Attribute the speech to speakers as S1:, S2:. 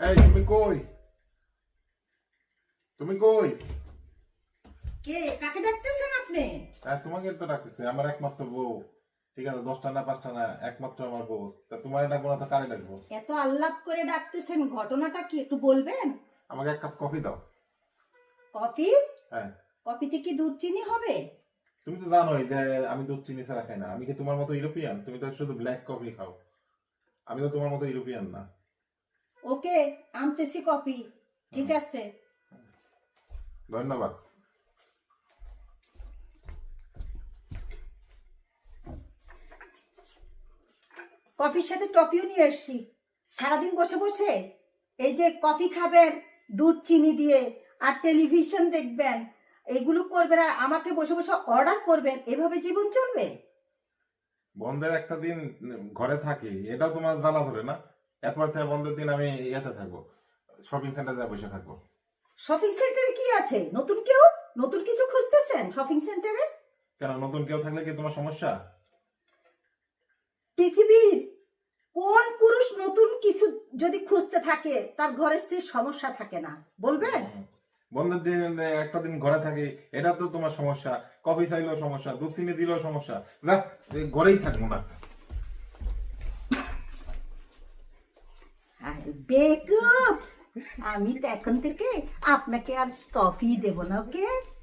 S1: এই তুমি কই তুমি কই
S2: কে কাকে ডাকতেছেন আপনি
S1: হ্যাঁ তোমাকে তো ডাকতেছে আমার একমাত্র বউ ঠিক আছে দশটা না পাঁচটা না একমাত্র আমার বউ তা তোমার ডাকবো না তো কারে ডাকবো
S2: এত আহ্লাদ করে ডাকতেছেন ঘটনাটা কি একটু বলবেন
S1: আমাকে এক কাপ কফি দাও
S2: কফি
S1: হ্যাঁ
S2: কফিতে কি দুধ চিনি হবে
S1: তুমি তো জানোই যে আমি দুধ চিনি ছাড়া খাই না আমি কি তোমার মতো ইউরোপিয়ান তুমি তো শুধু ব্ল্যাক কফি খাও আমি তো তোমার মতো ইউরোপিয়ান না
S2: ওকে আনতেছি কফি ঠিক আছে।
S1: ধন্যবাদ।
S2: কফির সাথে টপিও নিয়ে এসছি সারাদিন বসে বসে এই যে কফি খাবেন দুধ চিনি দিয়ে আর টেলিভিশন দেখবেন এগুলো করবেন আর আমাকে বসে বসে অর্ডার করবেন এভাবে জীবন চলবে?
S1: বন্ধের একটা দিন ঘরে থাকি এটাও তোমার জ্বালা ধরে না? এরপর থেকে বন্ধের দিন আমি ইয়েতে থাকব শপিং সেন্টারে বসে থাকব।
S2: শপিং সেন্টারে কি আছে? নতুন কেউ? নতুন কিছু খুঁজতেছেন শপিং সেন্টারে
S1: কেন নতুন কেউ থাকলে কি তোমার সমস্যা?
S2: পৃথিবীর কোন পুরুষ নতুন কিছু যদি খুঁজতে থাকে তার ঘরে স্ত্রীর সমস্যা থাকে না। বলবেন।
S1: বন্ধের দিন একটা দিন ঘরে থাকি এটা তো তোমার সমস্যা। কফি চাইলেও সমস্যা দুধ চিনি দিলেও সমস্যা। যা ঘরেই থাকব না
S2: আর বেকুব আমি তো এখন থেকে আপনাকে আর কফি দেব না ওকে